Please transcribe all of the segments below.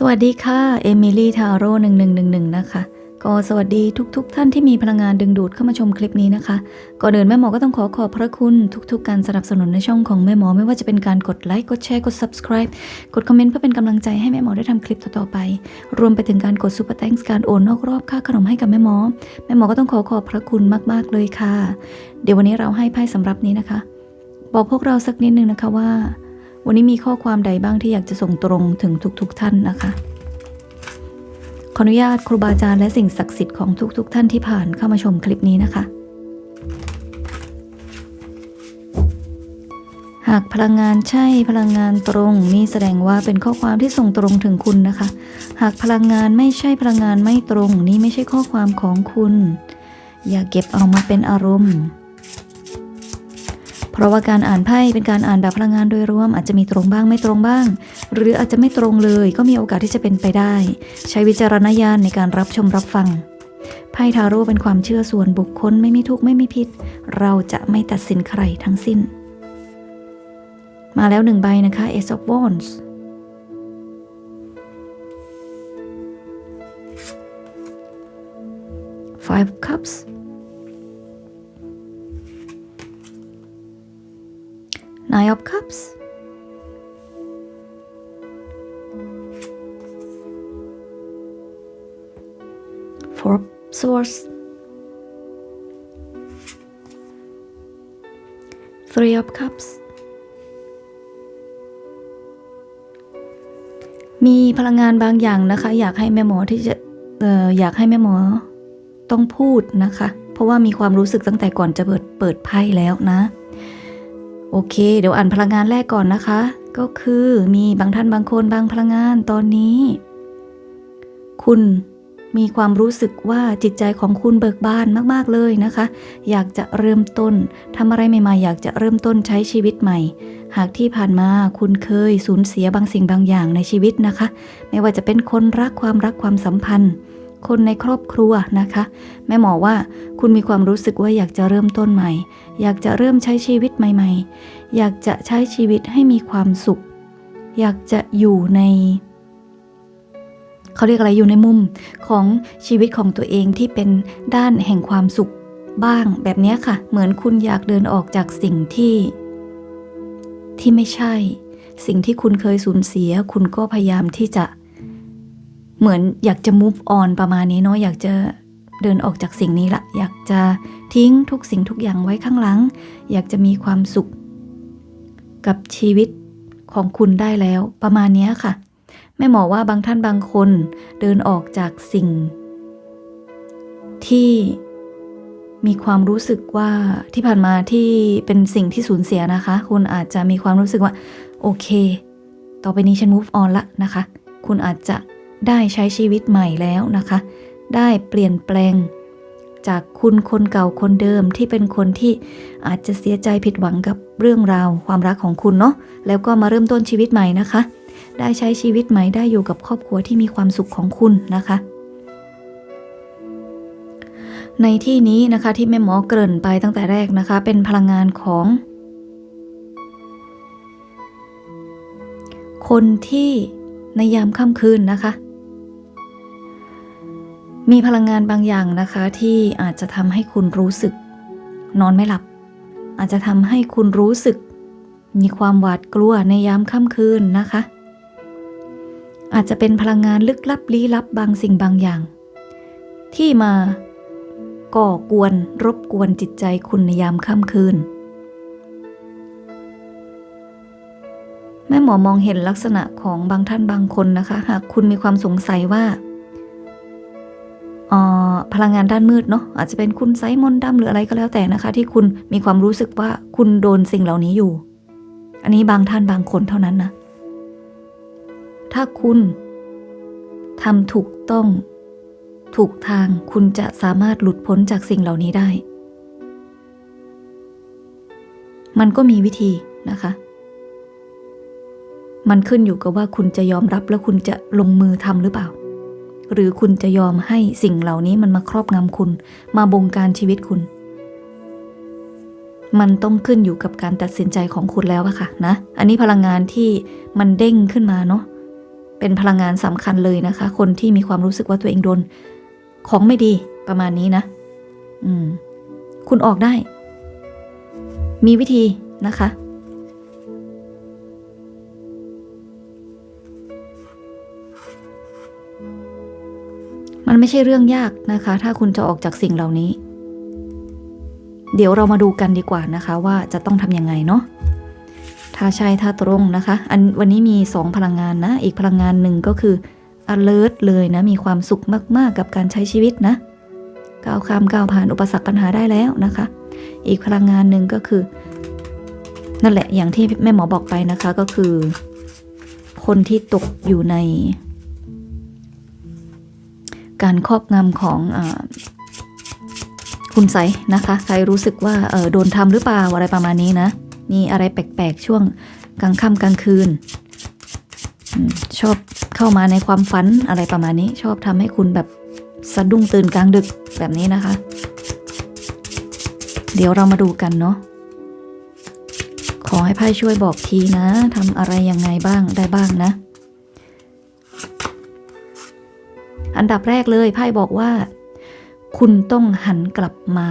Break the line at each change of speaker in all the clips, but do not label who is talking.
สวัสดีค่ะ เอมิลี่ทาโร่หนึ่งหนึ่งหนึ่งหนึ่งนะคะ ก็สวัสดีทุกๆทท่านที่มีพลังงานดึงดูดเข้ามาชมคลิปนี้นะคะ ก่อนอื่นแม่หมอก็ต้องขอขอบพระคุณทุกๆ การสนับสนุนในช่องของแม่หมอไม่ว่าจะเป็นการกดไลค์ กดแชร์ กด subscribe กดคอมเมนต์เพื่อเป็นกำลังใจให้แม่หมอได้ทำคลิปต่อๆไป รวมไปถึงการกดซูเปอร์แตงส์การโอนนอกรอบค่าขนมให้กับแม่หมอ แม่หมอก็ต้องขอขอบพระคุณมากๆเลยค่ะ เดี๋ยววันนี้เราให้ไพ่สำหรับนี้นะคะ บอกพวกเราสักนิดนึงนะคะว่า วันนี้มีข้อความใดบ้างที่อยากจะส่งตรงถึงทุกๆท่านนะคะ ขออนุญาตครูบาอาจารย์และสิ่งศักดิ์สิทธิ์ของทุกๆท่านที่ผ่านเข้ามาชมคลิปนี้นะคะ หากพลังงานใช่พลังงานตรง นี่แสดงว่าเป็นข้อความที่ส่งตรงถึงคุณนะคะ หากพลังงานไม่ใช่พลังงานไม่ตรง นี่ไม่ใช่ข้อความของคุณ อย่าเก็บเอามาเป็นอารมณ์ เพราะว่าการอ่านไพ่เป็นการอ่านแบบพลังงานโดยรวมอาจจะมีตรงบ้างไม่ตรงบ้าง หรืออาจจะไม่ตรงเลยก็มีโอกาสที่จะเป็นไปได้ ใช้วิจารณญาณในการรับชมรับฟังไพ่ทาโร่เป็นความเชื่อส่วนบุคคลไม่มีทุกข์ไม่มีผิดเราจะไม่ตัดสินใครทั้งสิ้น มาแล้วหนึ่งใบนะคะ Ace of Wands Five Cups Nine of Cups Four of Swords Three of Cups มีพลังงานบางอย่างนะคะ อยากให้แม่หมอที่จะอออยากให้แม่หมอต้องพูดนะคะ เพราะว่ามีความรู้สึกตั้งแต่ก่อนจะเปิดเปิดไพ่แล้วนะ โอเค เดี๋ยวอ่านพลังงานแรกก่อนนะคะ ก็คือมีบางท่านบางคนบางพลังงานตอนนี้ คุณมีความรู้สึกว่าจิตใจของคุณเบิกบานมาก ๆ เลยนะคะ อยากจะเริ่มต้นทำอะไรใหม่ ๆ อยากจะเริ่มต้นใช้ชีวิตใหม่ หากที่ผ่านมาคุณเคยสูญเสียบางสิ่งบางอย่างในชีวิตนะคะ ไม่ว่าจะเป็นคนรักความรักความสัมพันธ์ คนในครอบครัวนะคะ แม่หมอว่าคุณมีความรู้สึกว่าอยากจะเริ่มต้นใหม่ อยากจะเริ่มใช้ชีวิตใหม่ ๆ อยากจะใช้ชีวิตให้มีความสุข อยากจะอยู่ในเขาเรียกอะไรอยู่ในมุมของชีวิตของตัวเองที่เป็นด้านแห่งความสุขบ้างแบบนี้ค่ะ เหมือนคุณอยากเดินออกจากสิ่งที่ ที่ไม่ใช่ สิ่งที่คุณเคยสูญเสีย คุณก็พยายามที่จะ เหมือนอยากจะ move on ประมาณนี้เนาะอยากจะเดินออกจากสิ่งนี้ละ อยากจะทิ้งทุกสิ่งทุกอย่างไว้ข้างหลัง อยากจะมีความสุข กับชีวิตของคุณได้แล้วประมาณนี้ค่ะ แม่หมอว่าบางท่านบางคนเดินออกจากสิ่ง ที่มีความรู้สึกว่าที่ผ่านมาที่เป็นสิ่งที่สูญเสียนะคะ คุณอาจจะมีความรู้สึกว่า โอเค ต่อไปนี้ฉัน move on ละนะคะ คุณอาจจะ ได้ใช้ชีวิตใหม่แล้วนะคะ ได้เปลี่ยนแปลง จากคุณคนเก่าคนเดิมที่เป็นคนที่อาจจะเสียใจผิดหวังกับเรื่องราว ความรักของคุณเนาะแล้วก็มาเริ่มต้นชีวิตใหม่นะคะ ได้ใช้ชีวิตใหม่ได้อยู่กับครอบครัวที่มีความสุขของคุณนะคะในที่นี้นะคะที่แม่หมอเกริ่นไปตั้งแต่แรกนะคะ เป็นพลังงานของ คนที่ในยามค่ำคืนนะคะ มีพลังงานบางอย่างนะคะที่อาจจะทำให้คุณรู้สึก นอนไม่หลับ อาจจะทำให้คุณรู้สึก มีความหวาดกลัวในยามค่ำคืนนะคะ อาจจะเป็นพลังงานลึกลับลี้ลับบางสิ่งบางอย่าง ที่มาก่อกวนรบกวนจิตใจคุณในยามค่ำคืน แม่หมอมองเห็นลักษณะของบางท่านบางคนนะคะ หากคุณมีความสงสัยว่า พลังงานด้านมืดเนาะอาจจะเป็นคุณไซมอนต์ดำหรืออะไรก็แล้วแต่นะคะ ที่คุณมีความรู้สึกว่าคุณโดนสิ่งเหล่านี้อยู่ อันนี้บางท่านบางคนเท่านั้นนะ ถ้าคุณทำถูกต้อง ถูกทางคุณจะสามารถหลุดพ้นจากสิ่งเหล่านี้ได้ มันก็มีวิธีนะคะ มันขึ้นอยู่กับว่าคุณจะยอมรับแล้วคุณจะลงมือทำหรือเปล่า หรือคุณจะยอมให้สิ่งเหล่านี้มันมาครอบงำคุณ มาบงการชีวิตคุณ มันต้องขึ้นอยู่กับการตัดสินใจของคุณแล้วอะค่ะนะ อันนี้พลังงานที่มันเด้งขึ้นมาเนาะ เป็นพลังงานสำคัญเลยนะคะ คนที่มีความรู้สึกว่าตัวเองโดน ของไม่ดีประมาณนี้นะ อืม คุณออกได้ มีวิธีนะคะ ไม่ใช่เรื่องยากนะคะ ถ้าคุณจะออกจากสิ่งเหล่านี้ เดี๋ยวเรามาดูกันดีกว่านะคะ ว่าจะต้องทำยังไงเนาะถ้าใช่ถ้าตรงนะคะ อันวันนี้มี 2 พลังงานนะ อีกพลังงานหนึ่งก็คือ alert เลยนะ มีความสุขมากๆ กับการใช้ชีวิตนะ ก้าวข้ามก้าวผ่านอุปสรรคปัญหาได้แล้วนะคะ อีกพลังงานหนึ่งก็คือ นั่นแหละอย่างที่แม่หมอบอกไปนะคะก็คือ คนที่ตกอยู่ใน การครอบงำของอคุณใสนะคะ ใครรู้สึกว่าโดนทำหรือเปล่าอะไรประมาณนี้นะ มีอะไรแปลกๆ ช่วงกลางค่ำกลางคืนอชอบเข้ามาในความฝันอะไรประมาณนี้ ชอบทำให้คุณแบบสะดุ้งตื่นกลางดึกแบบนี้นะคะ เดี๋ยวเรามาดูกันเนาะขอให้ไพ่ช่วยบอกทีนะทำอะไรยังไงบ้างได้บ้างนะ อันดับแรกเลยไพ่บอกว่า คุณต้องหันกลับมา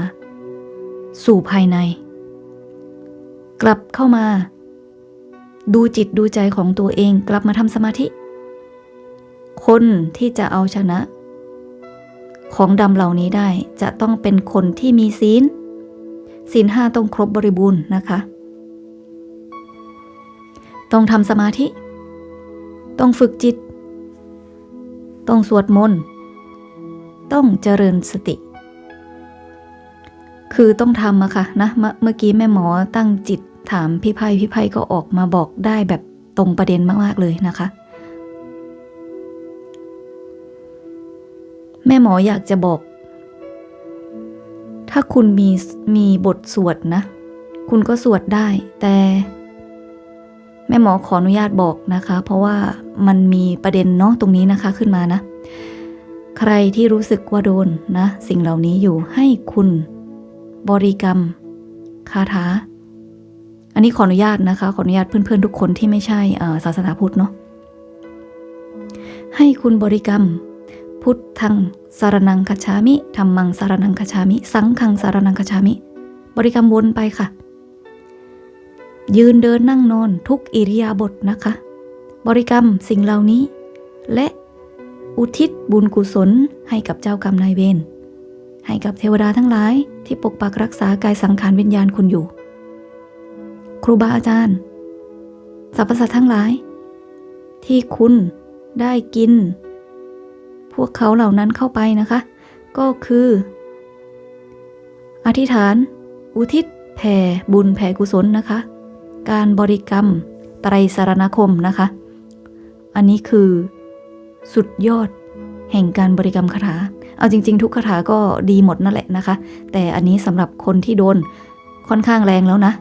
สู่ภายใน กลับเข้ามา ดูจิตดูใจของตัวเองกลับมาทำสมาธิ คนที่จะเอาชนะ ของดำเหล่านี้ได้จะต้องเป็นคนที่มีศีลศีลห้าต้องครบบริบูรณ์นะคะ ต้องทำสมาธิ ต้องฝึกจิต ต้องสวดมนต์ ต้องเจริญสติ คือต้องทำอะค่ะนะ เมื่อกี้แม่หมอตั้งจิตถามพี่ไพ่พี่ไพ่ก็ออกมาบอกได้แบบตรงประเด็นมาก ๆ เลยนะคะ แม่หมออยากจะบอก ถ้าคุณมีมีบทสวดนะ คุณก็สวดได้แต่ แม่หมอขออนุญาตบอกนะคะ เพราะว่ามันมีประเด็นเนาะตรงนี้นะคะขึ้นมานะ ใครที่รู้สึกว่าโดนนะ สิ่งเหล่านี้อยู่ให้คุณ บริกรรม คาถา อันนี้ขออนุญาตนะคะ ขออนุญาตเพื่อนๆทุกคนที่ไม่ใช่าศาสนาพุทธเนาะให้คุณบริกรรม พุทธังสารนังคาชามิธรรมังสารนังคาชามิ สังฆังสารนังคาชามิ บริกรรมวนไปค่ะ ยืนเดินนั่งนอนทุกอิริยาบถนะคะ บริกรรมสิ่งเหล่านี้ และอุทิศบุญกุศลให้กับเจ้ากรรมนายเวรให้กับเทวดาทั้งหลายที่ปกปักรักษากายสังขารวิญญาณคุณอยู่ ครูบาอาจารย์สรรพสัตว์ทั้งหลาย ที่คุณได้กิน พวกเขาเหล่านั้นเข้าไปนะคะ ก็คือ อธิษฐาน อุทิศแผ่บุญแผ่กุศลนะคะ การบริกรรมไตรสารณคมนะคะ อันนี้คือสุดยอดแห่งการบริกรรมคาถา เอาจริง ๆ ทุกคาถาก็ดีหมดนั่นแหละนะคะ แต่อันนี้สำหรับคนที่โดนค่อนข้างแรงแล้วนะ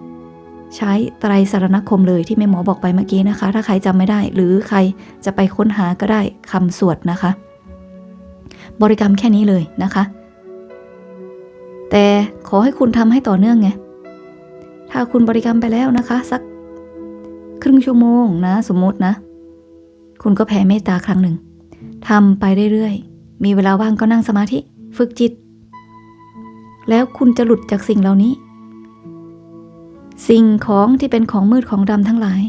ใช้ไตรสารณคมเลยที่แม่หมอบอกไปเมื่อกี้นะคะ ถ้าใครจำไม่ได้ หรือใครจะไปค้นหาก็ได้คำสวดนะคะ บริกรรมแค่นี้เลยนะคะ แต่ขอให้คุณทำให้ต่อเนื่องไง ถ้าคุณบริกรรมไปแล้วนะคะ สักครึ่งชั่วโมงนะ สมมตินะ คุณก็แผ่เมตตาครั้งหนึ่งทำไปเรื่อยๆ มีเวลาว่างก็นั่งสมาธิ ฝึกจิต แล้วคุณจะหลุดจากสิ่งเหล่านี้ สิ่งของที่เป็นของมืดของดำทั้งหลาย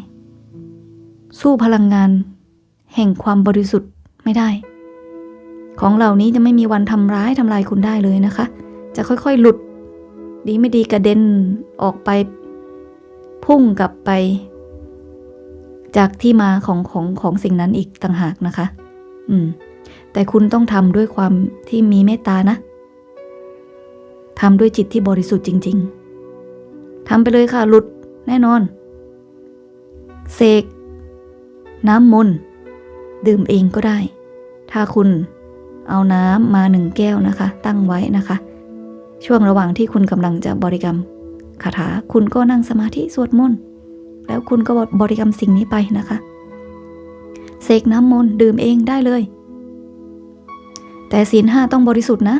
สู้พลังงาน แห่งความบริสุทธิ์ไม่ได้ ของเหล่านี้จะไม่มีวันทำร้ายทำลายคุณได้เลยนะคะ จะค่อยๆ หลุด ดีไม่ดีกระเด็นออกไป พุ่งกลับไป จากที่มาของของของสิ่งนั้นอีกต่างหากนะคะ อืม แต่คุณต้องทำด้วยความที่มีเมตตานะทำด้วยจิตที่บริสุทธิ์จริง ๆทำไปเลยค่ะหลุดแน่นอน เสกน้ำมนต์ดื่มเองก็ได้ ถ้าคุณเอาน้ำมาหนึ่งแก้วนะคะ ตั้งไว้นะคะ ช่วงระหว่างที่คุณกำลังจะบริกรรม คาถาคุณก็นั่งสมาธิสวดมนต์แล้วคุณก็บริกรรมสิ่งนี้ไปนะคะ เสกน้ำมนต์ดื่มเองได้เลย แต่ศีลห้าต้องบริสุทธิ์นะ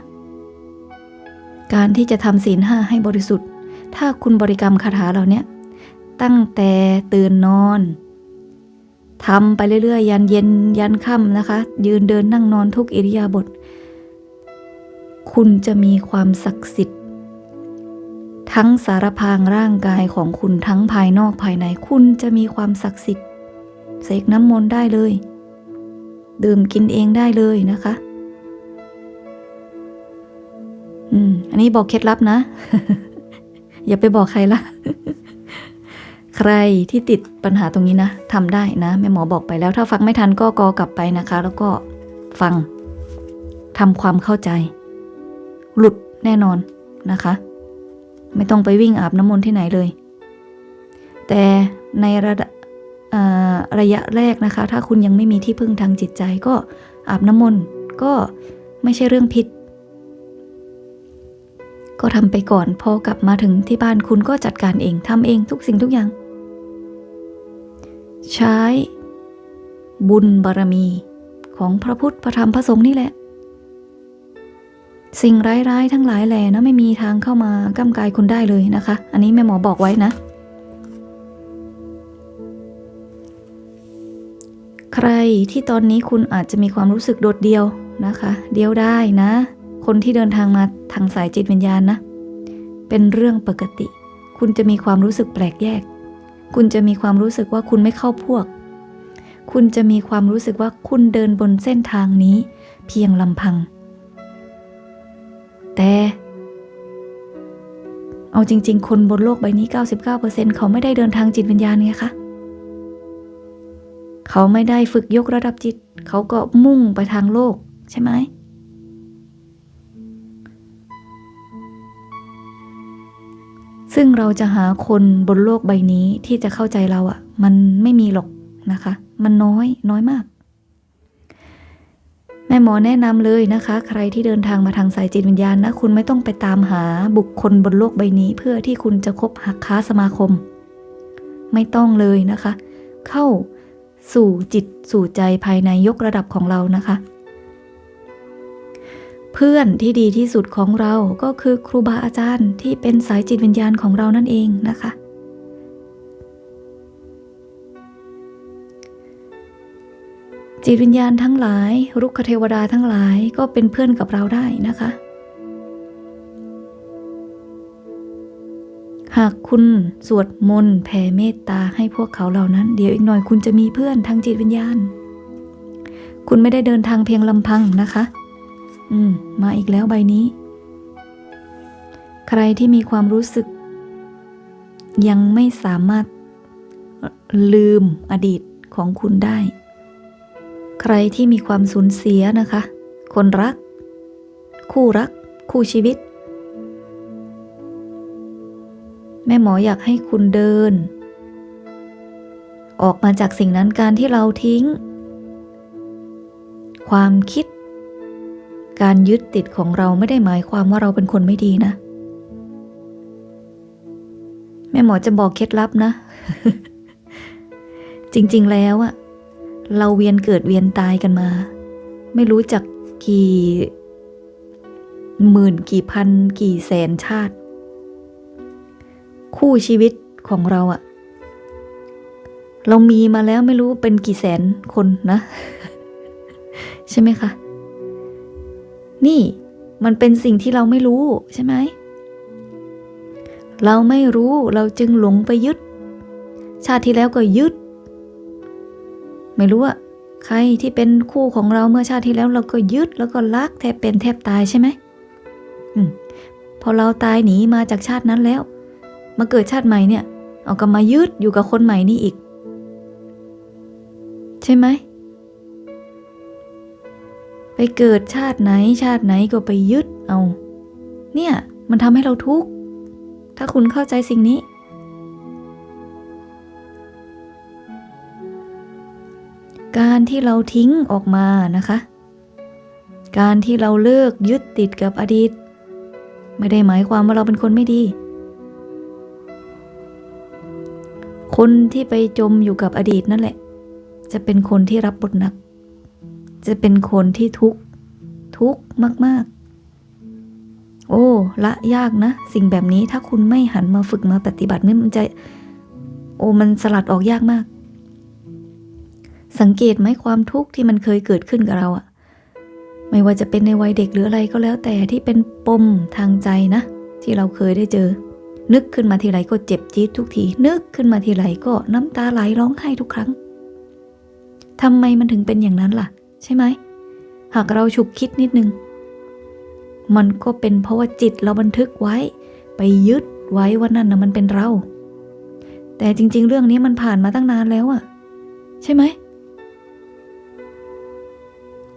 การที่จะทำศีลห้าให้บริสุทธิ์ ถ้าคุณบริกรรมคาถาเหล่านี้ตั้งแต่ตื่นนอนทำไปเรื่อยๆ ยันเย็นยันค่ำนะคะ ยืนเดินนั่งนอนทุกอิริยาบถคุณจะมีความศักดิ์สิทธิ์ ทั้งสารพางร่างกายของคุณทั้งภายนอกภายในคุณจะมีความศักดิ์สิทธิ์เสกน้ำมนต์ได้เลย ดื่มกินเองได้เลยนะคะ อืม อันนี้บอกเคล็ดลับนะ อย่าไปบอกใครละใครที่ติดปัญหาตรงนี้นะทำได้นะแม่หมอบอกไปแล้ว ถ้าฟังไม่ทันก็กอกลับไปนะคะ แล้วก็ฟังทำความเข้าใจ หลุดแน่นอนนะคะ ไม่ต้องไปวิ่งอาบน้ำมนต์ที่ไหนเลย แต่ในระระยะแรกนะคะ ถ้าคุณยังไม่มีที่พึ่งทางจิตใจก็อาบน้ำมนต์ก็ไม่ใช่เรื่องผิด ก็ทำไปก่อนพอกลับมาถึงที่บ้านคุณก็จัดการเองทำเองทุกสิ่งทุกอย่าง ใช้บุญบารมีของพระพุทธพระธรรมพระสงฆ์นี่แหละ สิ่งร้ายๆ ทั้งหลายแหล่นะไม่มีทางเข้ามาก้ำกายคุณได้เลยนะคะ อันนี้แม่หมอบอกไว้นะ ใครที่ตอนนี้คุณอาจจะมีความรู้สึกโดดเดี่ยวนะคะ เดียวได้นะ คนที่เดินทางมาทางสายจิตวิญญาณนะ เป็นเรื่องปกติ คุณจะมีความรู้สึกแปลกแยก คุณจะมีความรู้สึกว่าคุณไม่เข้าพวก คุณจะมีความรู้สึกว่าคุณเดินบนเส้นทางนี้ เพียงลำพัง แต่เอาจริง ๆ คนบนโลกใบนี้ 99%เขาไม่ได้เดินทางจิตวิญญาณไงคะ เขาไม่ได้ฝึกยกระดับจิต เขาก็มุ่งไปทางโลกใช่ไหม ซึ่งเราจะหาคนบนโลกใบนี้ที่จะเข้าใจเราอะ่ะ มันไม่มีหรอกนะคะ มันน้อยน้อยมาก แม่หมอแนะนำเลยนะคะ ใครที่เดินทางมาทางสายจิตวิญญาณนะ คุณไม่ต้องไปตามหาบุคคลบนโลกใบนี้ เพื่อที่คุณจะคบหักค้าสมาคม ไม่ต้องเลยนะคะ เข้าสู่จิตสู่ใจภายในยกระดับของเรานะคะ เพื่อนที่ดีที่สุดของเราก็คือครูบาอาจารย์ที่เป็นสายจิตวิญญาณของเรานั่นเองนะคะ จิตวิญญาณทั้งหลาย รุกขเทวดาทั้งหลายก็เป็นเพื่อนกับเราได้นะคะ หากคุณสวดมนต์แผ่เมตตาให้พวกเขาเหล่านั้น เดี๋ยวอีกหน่อยคุณจะมีเพื่อนทางจิตวิญญาณ คุณไม่ได้เดินทางเพียงลำพังนะคะ อืม มาอีกแล้วใบนี้ ใครที่มีความรู้สึก ยังไม่สามารถลืมอดีตของคุณได้ ใครที่มีความสูญเสียนะคะ คนรัก คู่รัก คู่ชีวิต แม่หมออยากให้คุณเดิน ออกมาจากสิ่งนั้นการที่เราทิ้ง ความคิด การยึดติดของเราไม่ได้หมายความว่าเราเป็นคนไม่ดีนะ แม่หมอจะบอกเคล็ดลับนะ จริง ๆ แล้วอะ เราเวียนเกิดเวียนตายกันมา ไม่รู้จักกี่หมื่นกี่พัน กี่แสนชาติ คู่ชีวิตของเราอะเรามีมาแล้วไม่รู้เป็นกี่แสนคนนะ ใช่ไหมคะ นี่มันเป็นสิ่งที่เราไม่รู้ใช่ไหม เราไม่รู้เราจึงหลงไปยึด ชาติที่แล้วก็ยึด ไม่รู้อะใครที่เป็นคู่ของเราเมื่อชาติที่แล้วเราก็ยึดแล้วก็รักแทบเป็นแทบตายใช่ไหมอืมพอเราตายหนีมาจากชาตินั้นแล้ว มาเกิดชาติใหม่เนี่ย เอาก็มายึดอยู่กับคนใหม่นี่อีก ใช่ไหมไปเกิดชาติไหนชาติไหนก็ไปยึดเอา เนี่ย มันทำให้เราทุกข์ ถ้าคุณเข้าใจสิ่งนี้ การที่เราทิ้งออกมานะคะ การที่เราเลิกยึดติดกับอดีต ไม่ได้หมายความว่าเราเป็นคนไม่ดี คนที่ไปจมอยู่กับอดีตนั่นแหละ จะเป็นคนที่รับบทหนัก จะเป็นคนที่ทุกข์ทุกข์มาก ๆ โอ้ละยากนะ สิ่งแบบนี้ถ้าคุณไม่หันมาฝึกมาปฏิบัตินี่มันจะ โอ้มันสลัดออกยากมาก สังเกตไหมความทุกข์ที่มันเคยเกิดขึ้นกับเราอะไม่ว่าจะเป็นในวัยเด็กหรืออะไรก็แล้วแต่ที่เป็นปมทางใจนะ ที่เราเคยได้เจอ นึกขึ้นมาทีไรก็เจ็บจี๊ดทุกที นึกขึ้นมาทีไรก็น้ำตาไหลร้องไห้ทุกครั้งทำไมมันถึงเป็นอย่างนั้นล่ะ ใช่ไหม หากเราฉุกคิดนิดนึง มันก็เป็นเพราะว่าจิตเราบันทึกไว้ ไปยึดไว้ว่านั่นนะมันเป็นเรา แต่จริง ๆ เรื่องนี้มันผ่านมาตั้งนานแล้วอะใช่ไหม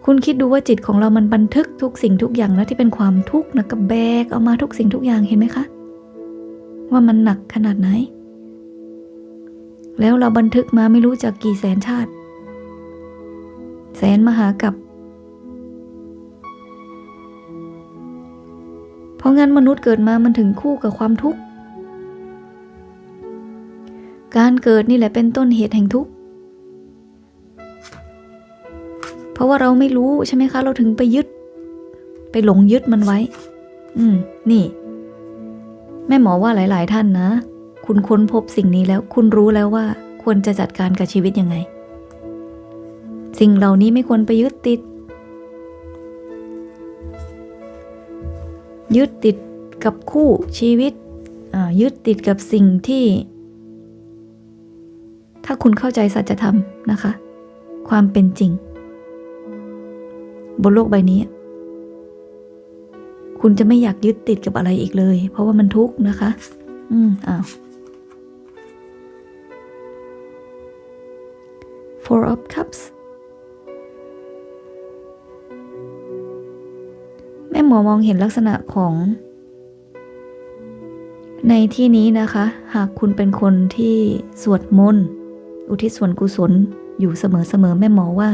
คุณคิดดูว่าจิตของเรามันบันทึกทุกสิ่งทุกอย่างแล้วที่เป็นความทุกข์นะก็แบกเอามาทุกสิ่งทุกอย่างเห็นไหมคะ ว่ามันหนักขนาดไหน แล้วเราบันทึกมาไม่รู้จากกี่แสนชาติ แสนมหากับ เพราะงั้นมนุษย์เกิดมามันถึงคู่กับความทุกข์ การเกิดนี่แหละเป็นต้นเหตุแห่งทุกข์ ราะว่าเราไม่รู้ใช่ไหมคะ เราถึงไปยึด ไปหลงยึดมันไว้ อืม นี่ แม่หมอว่าหลาย ๆ ท่านนะ คุณค้นพบสิ่งนี้แล้ว คุณรู้แล้วว่า ควรจะจัดการกับชีวิตยังไง สิ่งเหล่านี้ไม่ควรไปยึดติด ยึดติดกับคู่ชีวิตยึดติดกับสิ่งที่ ถ้าคุณเข้าใจสัจธรรมนะคะ ความเป็นจริง บนโลกใบนี้ คุณจะไม่อยากยึดติดกับอะไรอีกเลย เพราะว่ามันทุกข์นะคะ อืมอ้าว Four of Cups แม่หมอมองเห็นลักษณะของ ในที่นี้นะคะ หากคุณเป็นคนที่สวดมนต์ อุทิศส่วนกุศลอยู่เสมอๆ แม่หมอว่า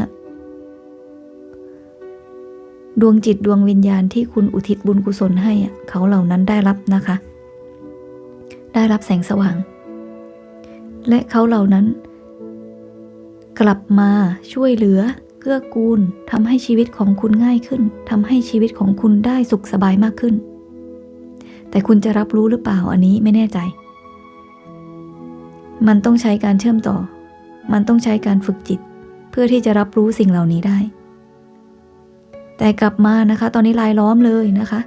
ดวงจิตดวงวิญญาณที่คุณอุทิศบุญกุศลให้เขาเหล่านั้นได้รับนะคะ ได้รับแสงสว่าง และเขาเหล่านั้น กลับมาช่วยเหลือเกื้อกูลทำให้ชีวิตของคุณง่ายขึ้นทำให้ชีวิตของคุณได้สุขสบายมากขึ้น แต่คุณจะรับรู้หรือเปล่าอันนี้ไม่แน่ใจ มันต้องใช้การเชื่อมต่อ มันต้องใช้การฝึกจิต เพื่อที่จะรับรู้สิ่งเหล่านี้ได้ แต่กลับมานะคะ ตอนนี้ลายล้อมเลยนะคะ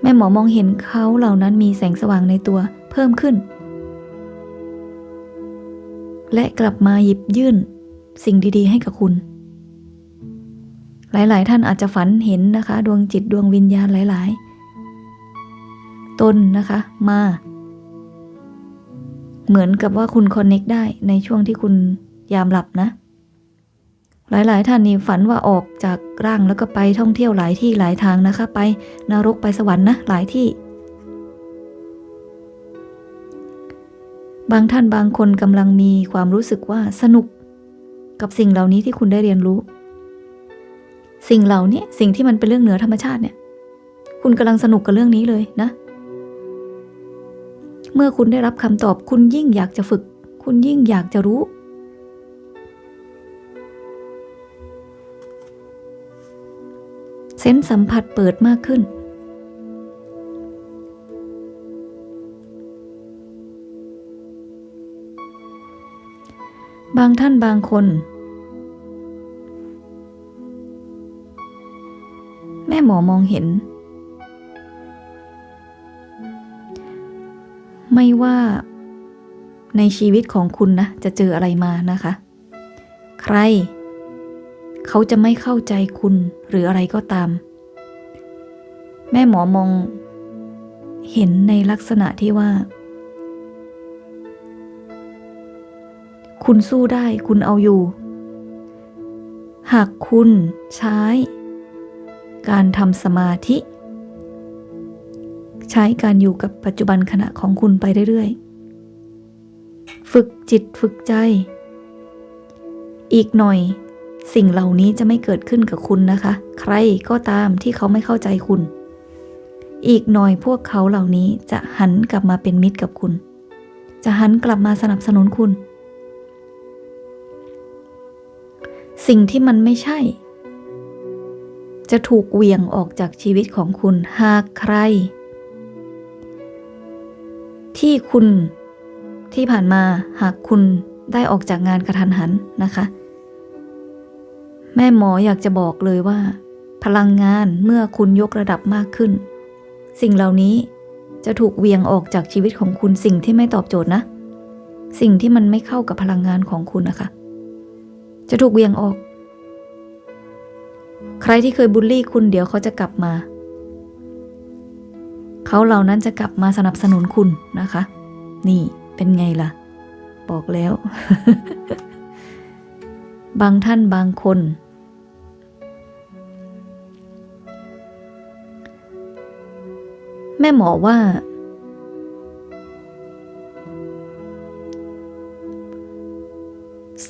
แม่หมอมองเห็นเขาเหล่านั้นมีแสงสว่างในตัวเพิ่มขึ้น และกลับมาหยิบยื่นสิ่งดีๆ ให้กับคุณ หลายๆ ท่านอาจจะฝันเห็นนะคะ ดวงจิตดวงวิญญาณหลาย ๆ ตนนะคะมา เหมือนกับว่าคุณคอนเน็กได้ในช่วงที่คุณยามหลับนะ หลายๆ ท่านนี่ฝันว่าออกจากร่างแล้วก็ไปท่องเที่ยวหลายที่หลายทางนะคะ ไปนรกไปสวรรค์นะหลายที่ บางท่านบางคนกำลังมีความรู้สึกว่าสนุก กับสิ่งเหล่านี้ที่คุณได้เรียนรู้ สิ่งเหล่านี้สิ่งที่มันเป็นเรื่องเหนือธรรมชาติเนี่ย คุณกำลังสนุกกับเรื่องนี้เลยนะ เมื่อคุณได้รับคำตอบคุณยิ่งอยากจะฝึก คุณยิ่งอยากจะรู้ เซนส์สัมผัสเปิดมากขึ้น บางท่านบางคน แม่หมอมองเห็น ไม่ว่าในชีวิตของคุณนะ จะเจออะไรมานะคะ ใคร เขาจะไม่เข้าใจคุณหรืออะไรก็ตาม แม่หมอมอง เห็นในลักษณะที่ว่า คุณสู้ได้คุณเอาอยู่ หากคุณใช้ การทำสมาธิ ใช้การอยู่กับปัจจุบันขณะของคุณไปเรื่อยๆ ฝึกจิตฝึกใจ อีกหน่อย สิ่งเหล่านี้จะไม่เกิดขึ้นกับคุณนะคะ ใครก็ตามที่เขาไม่เข้าใจคุณ อีกหน่อยพวกเขาเหล่านี้จะหันกลับมาเป็นมิตรกับคุณ จะหันกลับมาสนับสนุนคุณ สิ่งที่มันไม่ใช่ จะถูกเวี่ยงออกจากชีวิตของคุณ หากใคร ที่คุณที่ผ่านมาหากคุณได้ออกจากงานกระทันหันนะคะ แม่หมออยากจะบอกเลยว่า พลังงานเมื่อคุณยกระดับมากขึ้น สิ่งเหล่านี้จะถูกเวียงออกจากชีวิตของคุณสิ่งที่ไม่ตอบโจทย์นะ สิ่งที่มันไม่เข้ากับพลังงานของคุณนะคะ จะถูกเวียงออก ใครที่เคยบูลลี่คุณเดี๋ยวเขาจะกลับมา เขาเหล่านั้นจะกลับมาสนับสนุนคุณนะคะ นี่เป็นไงล่ะ บอกแล้ว บางท่านบางคน แม่หมอว่า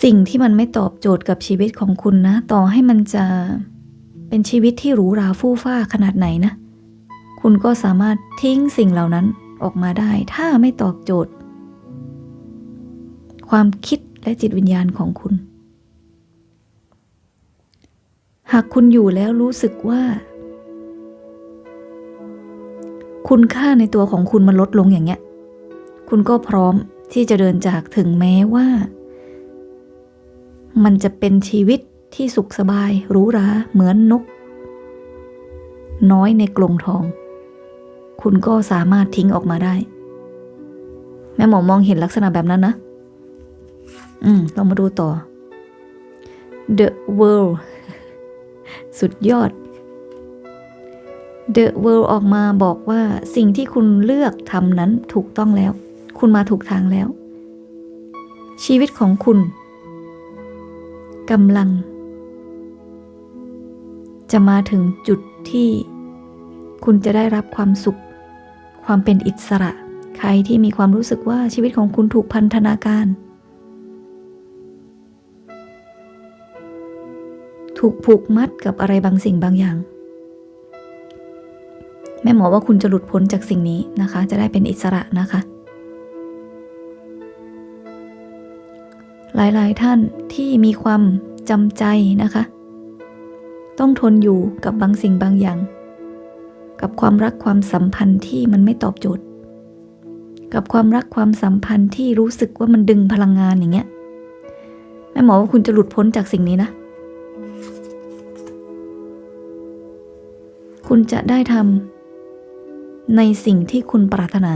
สิ่งที่มันไม่ตอบโจทย์กับชีวิตของคุณนะ ต่อให้มันจะเป็นชีวิตที่หรูหราฟู่ฟ้าขนาดไหนนะ คุณก็สามารถทิ้งสิ่งเหล่านั้นออกมาได้ถ้าไม่ตอบโจทย์ ความคิดและจิตวิญญาณของคุณ หากคุณอยู่แล้วรู้สึกว่า คุณค่าในตัวของคุณมันลดลงอย่างเงี้ย คุณก็พร้อมที่จะเดินจากถึงแม้ว่า มันจะเป็นชีวิตที่สุขสบายหรูหราเหมือนนก น้อยในกรงทอง คุณก็สามารถทิ้งออกมาได้ แม่หมอมองเห็นลักษณะแบบนั้นนะ อืมลองมาดูต่อ The World สุดยอด The World ออกมาบอกว่าสิ่งที่คุณเลือกทำนั้นถูกต้องแล้ว คุณมาถูกทางแล้ว ชีวิตของคุณกำลัง จะมาถึงจุดที่คุณจะได้รับความสุข ความเป็นอิสระ ใครที่มีความรู้สึกว่าชีวิตของคุณถูกพันธนาการ ถูกผูกมัดกับอะไรบางสิ่งบางอย่าง แม่หมอว่าคุณจะหลุดพ้นจากสิ่งนี้นะคะ จะได้เป็นอิสระนะคะ หลายๆท่านที่มีความจำใจนะคะ ต้องทนอยู่กับบางสิ่งบางอย่าง กับความรักความสัมพันธ์ที่มันไม่ตอบโจทย์ กับความรักความสัมพันธ์ที่รู้สึกว่ามันดึงพลังงานอย่างเงี้ยแม่หมอว่าคุณจะหลุดพ้นจากสิ่งนี้นะคุณจะได้ทำ ในสิ่งที่คุณปรารถนา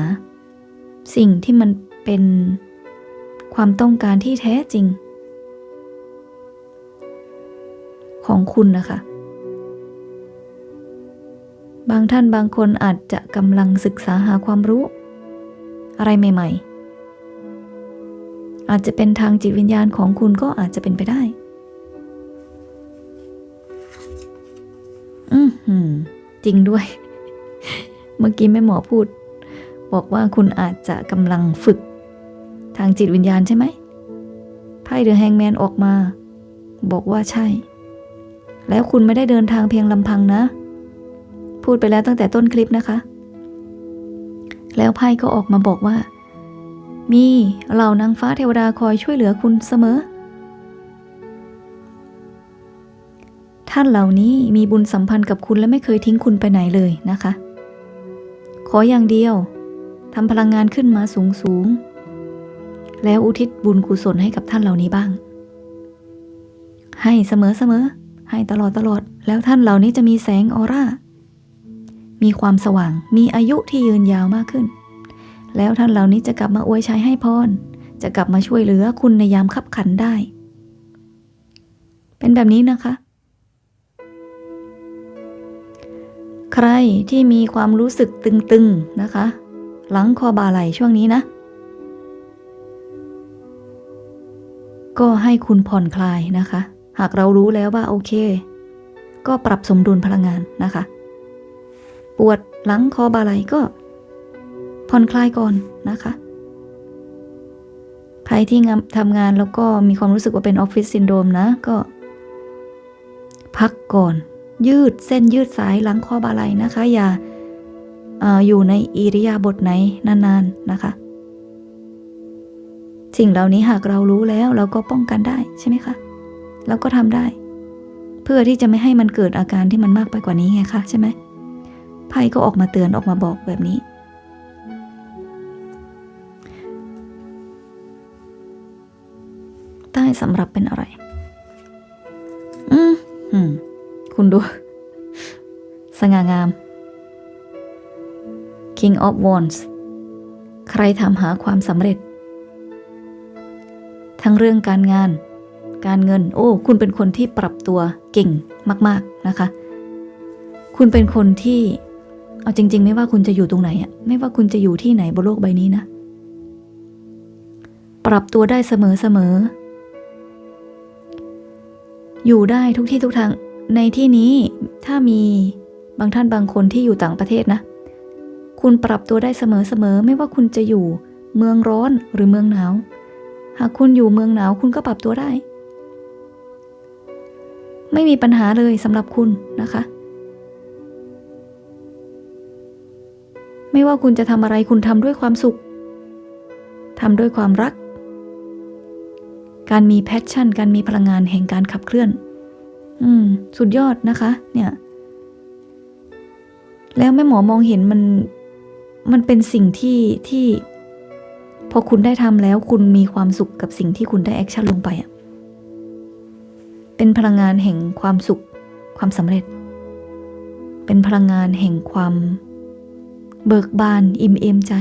สิ่งที่มันเป็นความต้องการที่แท้จริง ของคุณนะคะ บางท่านบางคนอาจจะกำลังศึกษาหาความรู้ อะไรใหม่ ๆ อาจจะเป็นทางจิตวิญญาณของคุณก็อาจจะเป็นไปได้ อืมจริงด้วย เมื่อกี้แม่หมอพูด บอกว่าคุณอาจจะกำลังฝึก ทางจิตวิญญาณใช่ไหมไพ่เดอะแฮงแมนออกมา บอกว่าใช่ แล้วคุณไม่ได้เดินทางเพียงลำพังนะ พูดไปแล้วตั้งแต่ต้นคลิปนะคะ แล้วไพ่ก็ออกมาบอกว่า มีเหล่านางฟ้าเทวดาคอยช่วยเหลือคุณเสมอท่านเหล่านี้มีบุญสัมพันธ์กับคุณและไม่เคยทิ้งคุณไปไหนเลยนะคะ ขออย่างเดียวทำพลังงานขึ้นมาสูงสูง แล้วอุทิศบุญกุศลให้กับท่านเหล่านี้บ้าง ให้เสมอเสมอให้ตลอดตลอด แล้วท่านเหล่านี้จะมีแสงออร่า มีความสว่าง มีอายุที่ยืนยาวมากขึ้น แล้วท่านเหล่านี้จะกลับมาอวยชัยให้พร จะกลับมาช่วยเหลือคุณในยามขับขันได้ เป็นแบบนี้นะคะ รที่มีความรู้สึกตึงๆนะคะ หลังคอบ่าไหล่ช่วงนี้นะ ก็ให้คุณผ่อนคลายนะคะ หากเรารู้แล้วว่าโอเค ก็ปรับสมดุลพลังงานนะคะ ปวดหลังคอบ่าไหล่ก็ ผ่อนคลายก่อนนะคะใครที่งานทำงานแล้วก็มีความรู้สึกว่าเป็นออฟฟิศซินโดรมนะก็ พักก่อน ยืดเส้นยืดสายหลังคอบ่าไหล่นะคะ อย่าอยู่ในอิริยาบถไหนนานๆนะคะ สิ่งเหล่านี้หากเรารู้แล้วเราก็ป้องกันได้ใช่ไหมคะเราก็ทำได้ เพื่อที่จะไม่ให้มันเกิดอาการที่มันมากไปกว่านี้ไงคะใช่ไหมไพ่ก็ออกมาเตือนออกมาบอกแบบนี้ถสำหรับเป็นอะไร อืมอืม คุณดู สง่างาม King of Wands ใครถามหาความสำเร็จ ทั้งเรื่องการงาน การเงิน โอ้ คุณเป็นคนที่ปรับตัวเก่งมาก ๆ นะคะ คุณเป็นคนที่ เอาจริง ๆ ไม่ว่าคุณจะอยู่ตรงไหนอะไม่ว่าคุณจะอยู่ที่ไหนบนโลกใบนี้นะ ปรับตัวได้เสมอเสมออยู่ได้ทุกที่ทุกทาง ในที่นี้ถ้ามีบางท่านบางคนที่อยู่ต่างประเทศนะ คุณปรับตัวได้เสมอเสมอไม่ว่าคุณจะอยู่เมืองร้อนหรือเมืองหนาว หากคุณอยู่เมืองหนาวคุณก็ปรับตัวได้ ไม่มีปัญหาเลยสำหรับคุณนะคะ ไม่ว่าคุณจะทำอะไรคุณทำด้วยความสุขทำด้วยความรัก การมีแพชชั่น การมีพลังงานแห่งการขับเคลื่อน อืม สุดยอดนะคะ เนี่ย แล้วแม่หมอมองเห็นมัน มันเป็นสิ่งที่ที่ พอคุณได้ทำแล้ว คุณมีความสุขกับสิ่งที่คุณได้แอคชั่นลงไปอะเป็นพลังงานแห่งความสุข ความสำเร็จ เป็นพลังงานแห่งความ เบิกบาน อิ่มเอมใจ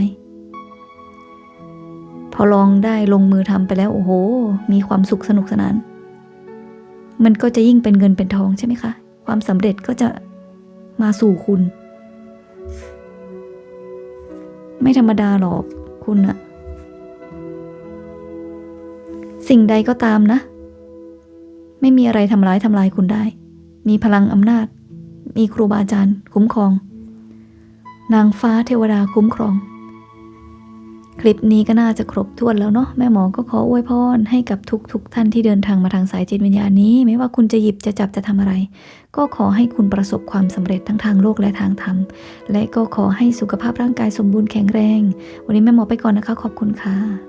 พอลองได้ลงมือทำไปแล้ว โอ้โห มีความสุขสนุกสนาน มันก็จะยิ่งเป็นเงินเป็นทองใช่ไหมคะ ความสำเร็จก็จะมาสู่คุณ ไม่ธรรมดาหรอกคุณอะสิ่งใดก็ตามนะ ไม่มีอะไรทำร้ายทำลายคุณได้ มีพลังอำนาจ มีครูบาอาจารย์ คุ้มครอง นางฟ้าเทวดาคุ้มครอง คลิปนี้ก็น่าจะครบถ้วนแล้วเนาะแม่หมอก็ขออวยพรให้กับทุกทุกๆท่านที่เดินทางมาทางสายจิตวิญญาณนี้ ไม่ว่าคุณจะหยิบจะจับจะทำอะไร ก็ขอให้คุณประสบความสำเร็จทั้งทางโลกและทางธรรม และก็ขอให้สุขภาพร่างกายสมบูรณ์แข็งแรง วันนี้แม่หมอไปก่อนนะคะ ขอบคุณค่ะ